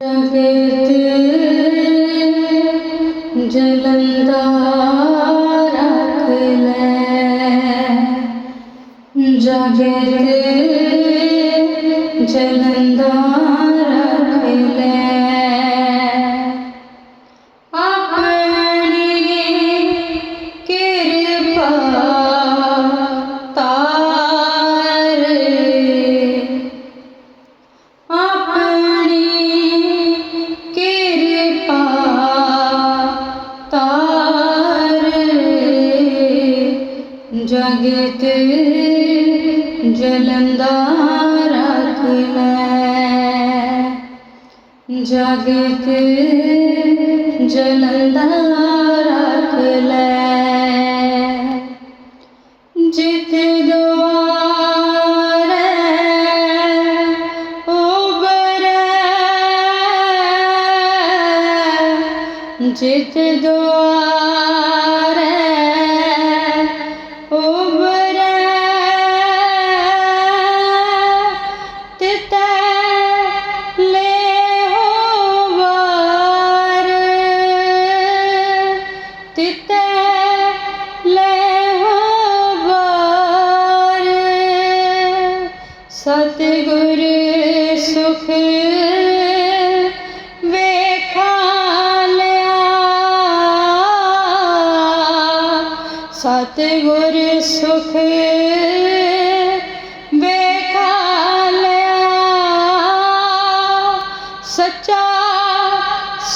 ਜਗਤ ਜਲੰਦਾ ਰੱਖ ਲੈ। ਜਗਤ ਜਲੰਦਾ ਰੱਖ ਲੈ। ਜਲੰਦਾਰ ਰੱਖ ਲੈ। ਜਗਤ ਜਲੰਦਾਰ ਰੱਖ ਲੈ। ਜਿਤ ਦੁਆਰੇ ਉਬਰੈ ਜਿਤ ਦੁਆਰੇ ਸਤਿਗੁਰ ਸੁਖ ਵੇਖਾ ਲਿਆ। ਸਤਿਗੁਰ ਸੁਖ ਵੇਖਾ ਲਿਆ। ਸੱਚਾ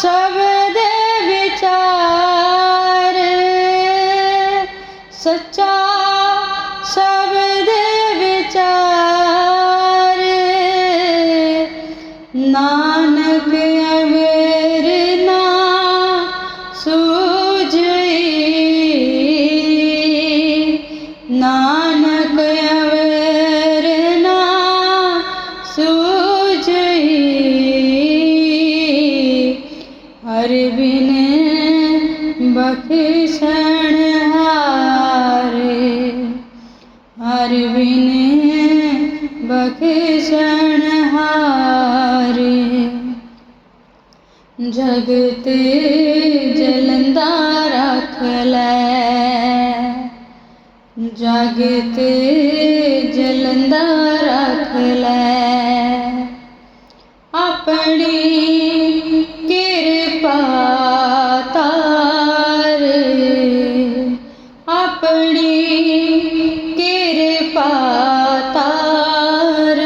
ਸ਼ਬਦ ਵਿਚਾਰ ਸੱਚਾ ਬਖਸ਼ਣ ਹਾਰੇ। ਹਰ ਬਿਨ ਬਖਸ਼ਣ ਹਾਰੇ। ਜਗਤ ਜਲੰਦਾ ਰੱਖ ਲੈ। ਜਗਤ ਜਲੰਦਾ ਰੱਖ ਲੈ। ਆਪਣੀ ਕਿਰਪਾ ਤਾਰ, ਆਪਣੀ ਕਿਰਪਾ ਤਾਰ।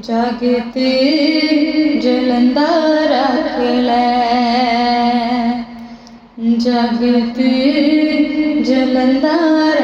ਜਗਤ ਜਲੰਦਾ ਰੱਖ ਲੈ। ਜਗਤ ਜਲੰਦਾ ਰੱਖ ਲੈ